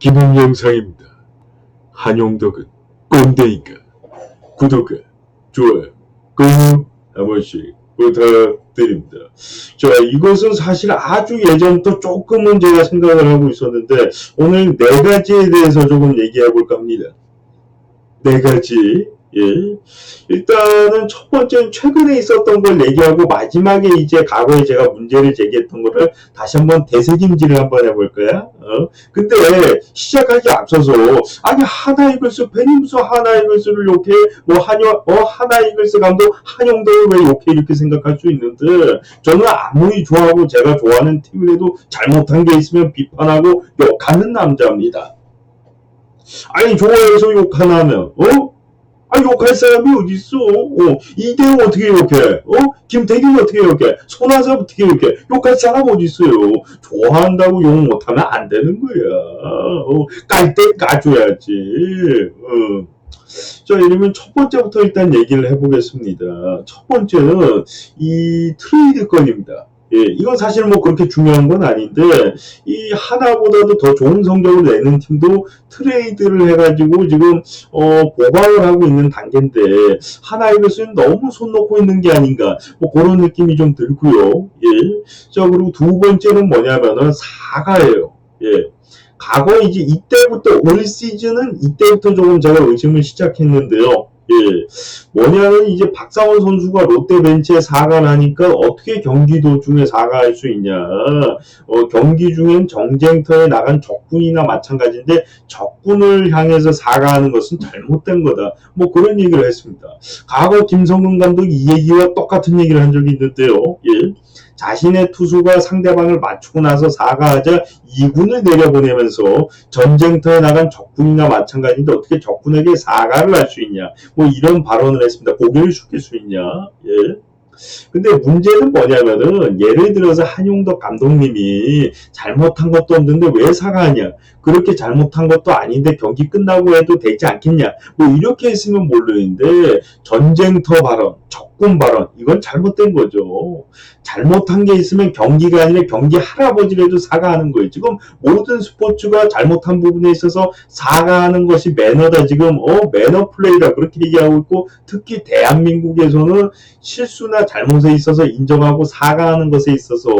기능 영상입니다. 한용덕은 꼰대인가? 구독과 좋아요, 공유 한 번씩 부탁드립니다. 자, 이것은 사실 아주 예전부터 조금은 제가 생각을 하고 있었는데 오늘 네 가지에 대해서 조금 얘기해 볼까 합니다. 네 가지. 예. 일단은 첫 번째는 최근에 있었던 걸 얘기하고 마지막에 이제 과거에 제가 문제를 제기했던 거를 다시 한번 되새김질을 한번 해볼까요? 어? 근데 시작하기 앞서서 아니 하나 이글스 무슨 하나 이글스를 욕해 뭐 한여 어 하나 이글스 감독 한용덕을 왜 욕해 이렇게 생각할 수 있는데 저는 아무리 좋아하고 제가 좋아하는 팀이라도 잘못한 게 있으면 비판하고 욕하는 남자입니다. 아니 좋아해서 욕하나면 어? 아 욕할 사람이 어디 있어? 어, 이대호 어떻게 욕해? 어? 김태균 어떻게 욕해? 손아섭 어떻게 욕해? 욕할 사람 어디 있어요? 좋아한다고 욕 못하면 안 되는 거야. 어, 깔때 까줘야지. 어. 자, 이러면 첫 번째부터 일단 얘기를 해보겠습니다. 첫 번째는 이 트레이드 건입니다. 예, 이건 사실 뭐 그렇게 중요한 건 아닌데, 이 하나보다도 더 좋은 성적을 내는 팀도 트레이드를 해가지고 지금, 어, 보강을 하고 있는 단계인데, 하나 이것은 너무 손 놓고 있는 게 아닌가, 뭐 그런 느낌이 좀 들고요. 예. 자, 그리고 두 번째는 뭐냐면은 사과예요. 예. 과거 이제 이때부터 올 시즌은 이때부터 조금 제가 의심을 시작했는데요. 예, 뭐냐면 이제 박상원 선수가 롯데 벤치에 사과하니까 어떻게 경기 도중에 사과할 수 있냐? 어, 경기 중엔 정쟁터에 나간 적군이나 마찬가지인데 적군을 향해서 사과하는 것은 잘못된 거다. 뭐 그런 얘기를 했습니다. 과거 김성근 감독이 이 얘기와 똑같은 얘기를 한 적이 있는데요. 예. 자신의 투수가 상대방을 맞추고 나서 사과하자 2군을 내려보내면서 전쟁터에 나간 적군이나 마찬가지인데 어떻게 적군에게 사과를 할 수 있냐. 뭐 이런 발언을 했습니다. 고개를 숙일 수 있냐. 예. 근데 문제는 뭐냐면은 예를 들어서 한용덕 감독님이 잘못한 것도 없는데 왜 사과하냐. 그렇게 잘못한 것도 아닌데 경기 끝나고 해도 되지 않겠냐. 뭐 이렇게 했으면 모르는데 전쟁터 발언 적 군 발언. 이건 잘못된 거죠. 잘못한 게 있으면 경기가 아니라 경기 할아버지라도 사과하는 거예요. 지금 모든 스포츠가 잘못한 부분에 있어서 사과하는 것이 매너다. 지금 어 매너 플레이다. 그렇게 얘기하고 있고 특히 대한민국에서는 실수나 잘못에 있어서 인정하고 사과하는 것에 있어서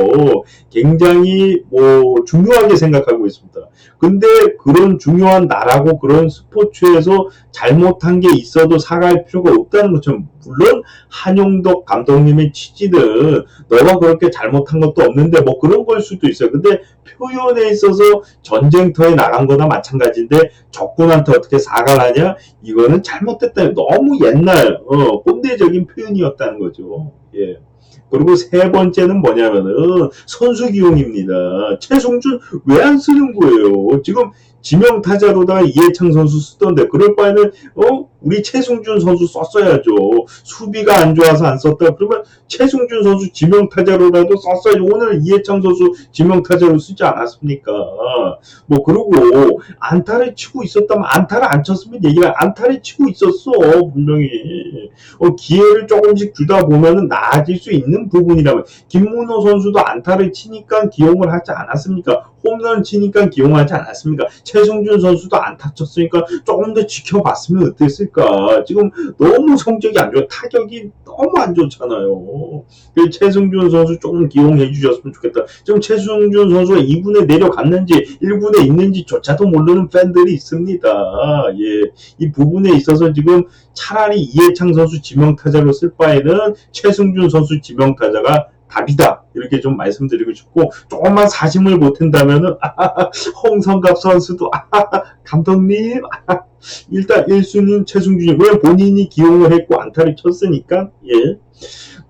굉장히 뭐 중요하게 생각하고 있습니다. 근데 그런 중요한 나라고 그런 스포츠에서 잘못한 게 있어도 사과할 필요가 없다는 것처럼 물론 한용덕 감독님의 취지는 너가 그렇게 잘못한 것도 없는데 뭐 그런 걸 수도 있어요. 근데 표현에 있어서 전쟁터에 나간 거나 마찬가지인데 적군한테 어떻게 사과를 하냐? 이거는 잘못됐다. 너무 옛날 어, 꼰대적인 표현이었다는 거죠. 예. 그리고 세 번째는 뭐냐면은 선수 기용입니다. 최성준 왜 안 쓰는 거예요? 지금 지명 타자로다가 이해창 선수 쓰던데 그럴 바에는 어 우리 최승준 선수 썼어야죠. 수비가 안 좋아서 안 썼다. 그러면 최승준 선수 지명 타자로라도 썼어야죠. 오늘 이해창 선수 지명 타자로 쓰지 않았습니까? 뭐 그러고 안타를 치고 있었다면 안타를 안 쳤으면 얘기가 안타를 치고 있었어 분명히 어, 기회를 조금씩 주다 보면은 나아질 수 있는 부분이라면 김문호 선수도 안타를 치니까 기용을 하지 않았습니까? 홈런 치니까 기용하지 않았습니까? 최승준 선수도 안 타 쳤으니까 조금 더 지켜봤으면 어땠을까? 지금 너무 성적이 안 좋아. 타격이 너무 안 좋잖아요. 그 최승준 선수 조금 기용해 주셨으면 좋겠다. 지금 최승준 선수가 2군에 내려갔는지 1군에 있는지조차도 모르는 팬들이 있습니다. 예. 이 부분에 있어서 지금 차라리 이해창 선수 지명타자로 쓸 바에는 최승준 선수 지명타자가 답이다. 이렇게 좀 말씀드리고 싶고, 조금만 사심을 못한다면은, 홍성갑 선수도, 감독님, 일단 1순위는 최승준이, 왜 본인이 기용을 했고 안타를 쳤으니까, 예.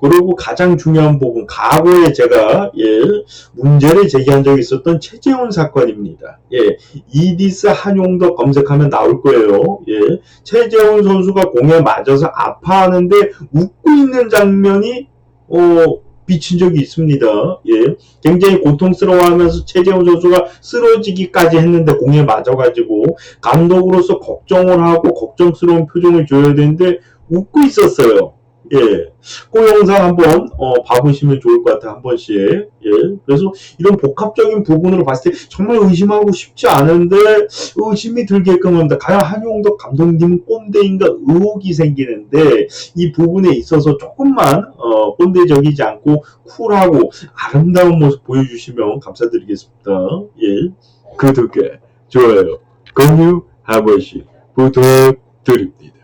그리고 가장 중요한 부분, 과거에 제가, 예, 문제를 제기한 적이 있었던 최재훈 사건입니다. 예, 이디스 한용덕 검색하면 나올 거예요. 예, 최재훈 선수가 공에 맞아서 아파하는데 웃고 있는 장면이, 어, 비친 적이 있습니다. 예. 굉장히 고통스러워하면서 최재훈 선수가 쓰러지기까지 했는데 공에 맞아가지고 감독으로서 걱정을 하고 걱정스러운 표정을 줘야 되는데 웃고 있었어요. 예. 그 영상 한번 어, 봐보시면 좋을 것 같아요. 한 번씩. 예. 그래서 이런 복합적인 부분으로 봤을 때 정말 의심하고 싶지 않은데 의심이 들게끔 합니다. 과연 한용덕 감독님은 꼰대인가 의혹이 생기는데 이 부분에 있어서 조금만 어, 꼰대적이지 않고 쿨하고 아름다운 모습 보여주시면 감사드리겠습니다. 예. 구독과 좋아요, 공유 한 번씩 부탁드립니다.